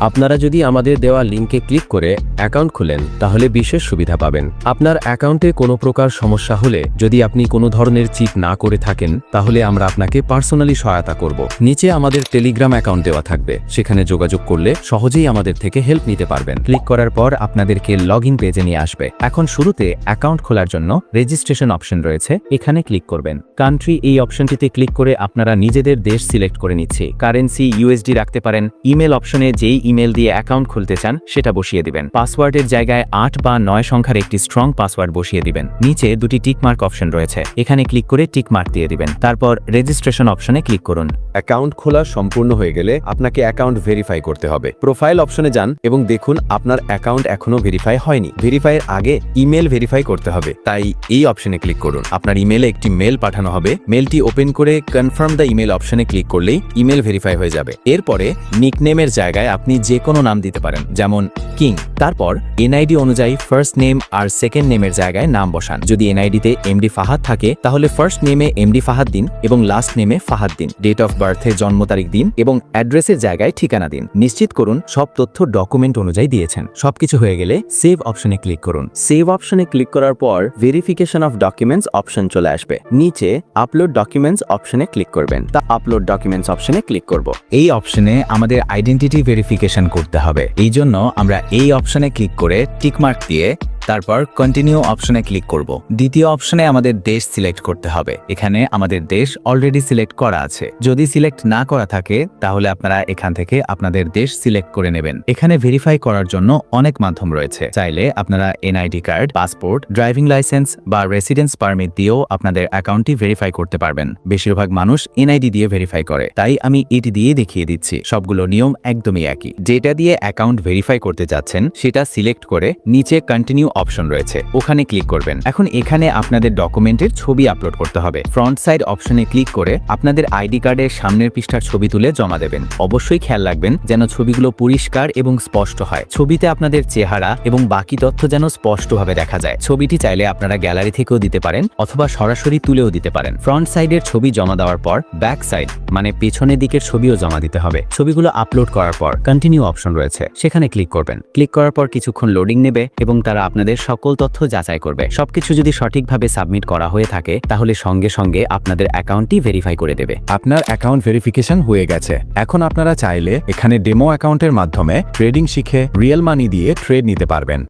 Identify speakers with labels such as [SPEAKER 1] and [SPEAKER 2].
[SPEAKER 1] আপনারা যদি আমাদের দেওয়া লিঙ্কে ক্লিক করে অ্যাকাউন্ট খুলেন, তাহলে বিশেষ সুবিধা পাবেন। আপনার অ্যাকাউন্টে কোনো প্রকার সমস্যা হলে, যদি আপনি কোনো ধরনের চিপ না করে থাকেন, তাহলে আমরা আপনাকে পার্সোনালি সহায়তা করব। নিচে আমাদের টেলিগ্রাম অ্যাকাউন্ট দেওয়া থাকবে। সেখানে যোগাযোগ করলে সহজেই আমাদের থেকে হেল্প নিতে পারবেন।
[SPEAKER 2] ক্লিক করার পর আপনাদেরকে লগ ইন পেজে নিয়ে আসবে। এখন শুরুতে অ্যাকাউন্ট খোলার জন্য রেজিস্ট্রেশন অপশন রয়েছে। এখানে ক্লিক করবেন। কান্ট্রি এই অপশনটিতে ক্লিক করে আপনারা নিজেদের দেশ সিলেক্ট করে নিচ্ছে। কারেন্সি, ইউএসডি রাখতে পারেন। ইমেল অপশনে যেই ইমেল দিয়ে অ্যাকাউন্ট খুলতে চান, সেটা বসিয়ে দিবেন। পাসওয়ার্ডের জায়গায় আট বা নয় সংখ্যার একটি স্ট্রং পাসওয়ার্ড বসিয়ে দিবেন। নিচে দুটি টিকমার্ক অপশন রয়েছে। এখানে ক্লিক করে টিকমার্ক দিয়ে দিবেন। তারপর রেজিস্ট্রেশন অপশনে ক্লিক করুন।
[SPEAKER 1] অ্যাকাউন্ট খোলা সম্পূর্ণ হয়ে গেলে আপনাকে অ্যাকাউন্ট ভেরিফাই করতে হবে। প্রোফাইল অপশনে যান এবং দেখুন আপনার অ্যাকাউন্ট এখনও ভেরিফাই হয়নি। ভেরিফাইয়ের আগে ইমেল ভেরিফাই করতে হবে। তাই এই অপশনে ক্লিক করুন। আপনার ইমেলে একটি মেল পাঠানো হবে। মেলটি ওপেন করে কনফার্ম দ্য ইমেল অপশনে ক্লিক করলেই ইমেল ভেরিফাই হয়ে যাবে। এরপরে নিকনেমের জায়গায় আপনি যে কোনো নাম দিতে পারেন, যেমন কিং। তারপর, এনআইডি অনুযায়ী ফার্স্ট নেম আর সেকেন্ড নেমের জায়গায় নাম বসান। যদি এনআইডিতে এমডি ফাহাদ থাকে, তাহলে ফার্স্ট নেমে এমডি ফাহাদ দিন এবং লাস্ট নেমে ফাহাদ দিন। ডেট অফ বার্থে জন্ম তারিখ দিন এবং অ্যাড্রেসের জায়গায় ঠিকানা দিন। নিশ্চিত করুন, সব তথ্য ডকুমেন্ট অনুযায়ী দিয়েছেন। সবকিছু হয়ে গেলে সেভ অপশনে ক্লিক করুন। সেভ অপশনে ক্লিক করার পর ভেরিফিকেশন অফ ডকুমেন্টস অপশন চলে আসবে। নিচে আপলোড ডকুমেন্টস অপশনে ক্লিক করবেন। তা আপলোড ডকুমেন্টস অপশনে ক্লিক করব।
[SPEAKER 2] এই অপশনে আমাদের আইডেন্টিটি ভেরিফিকেশন করতে হবে। এই জন্য আমরা এই অপশনে ক্লিক করে টিকমার্ক দিয়ে তারপর কন্টিনিউ অপশনে ক্লিক করব। দ্বিতীয় অপশনে আমাদের দেশ সিলেক্ট করতে হবে। এখানে আমাদের দেশ অলরেডি সিলেক্ট করা আছে। যদি সিলেক্ট না করা থাকে, তাহলে আপনারা এখান থেকে আপনাদের দেশ সিলেক্ট করে নেবেন। এখানে ভেরিফাই করার জন্য অনেক মাধ্যম রয়েছে। চাইলে আপনারা NID card passport driving licence বা রেসিডেন্স পারমিট দিয়েও আপনাদের অ্যাকাউন্টটি ভেরিফাই করতে পারবেন। বেশিরভাগ মানুষ এনআইডি দিয়ে ভেরিফাই করে। তাই আমি এটি দিয়ে দেখিয়ে দিচ্ছি। সবগুলো নিয়ম একদমই একই। যেটা দিয়ে অ্যাকাউন্ট ভেরিফাই করতে যাচ্ছেন, সেটা সিলেক্ট করে নিচে কন্টিনিউ অপশন রয়েছে। ওখানে ক্লিক করবেন। এখন এখানে আপনাদের ডকুমেন্টের ছবি আপলোড করতে হবে। ফ্রন্ট সাইড অপশনে ক্লিক করে আপনাদের আইডি কার্ডের সামনের পৃষ্ঠার ছবি তুলে জমা দেবেন। অবশ্যই খেয়াল রাখবেন যেন ছবিগুলো পরিষ্কার এবং স্পষ্ট হয়। ছবিতে আপনাদের চেহারা এবং বাকি তথ্য যেন স্পষ্টভাবে দেখা যায়। ছবিটি চাইলে আপনারা গ্যালারি থেকেও দিতে পারেন অথবা সরাসরি তুলেও দিতে পারেন। ফ্রন্ট সাইডের ছবি জমা দেওয়ার পর ব্যাক সাইড মানে পেছনের দিকের ছবিও জমা দিতে হবে। ছবিগুলো আপলোড করার পর কন্টিনিউ অপশন রয়েছে। সেখানে ক্লিক করবেন। ক্লিক করার পর কিছুক্ষণ লোডিং নেবে এবং তারা আপনাদের সকল তথ্য যাচাই করবে। সবকিছু যদি সঠিকভাবে সাবমিট করা হয়ে থাকে, তাহলে সঙ্গে সঙ্গে আপনাদের অ্যাকাউন্টটি ভেরিফাই করে দেবে।
[SPEAKER 3] আপনার অ্যাকাউন্ট ভেরিফিকেশন হয়ে গেছে। এখন আপনারা চাইলে এখানে ডেমো অ্যাকাউন্টের মাধ্যমে ট্রেডিং শিখে রিয়েল মানি দিয়ে ট্রেড নিতে পারবেন।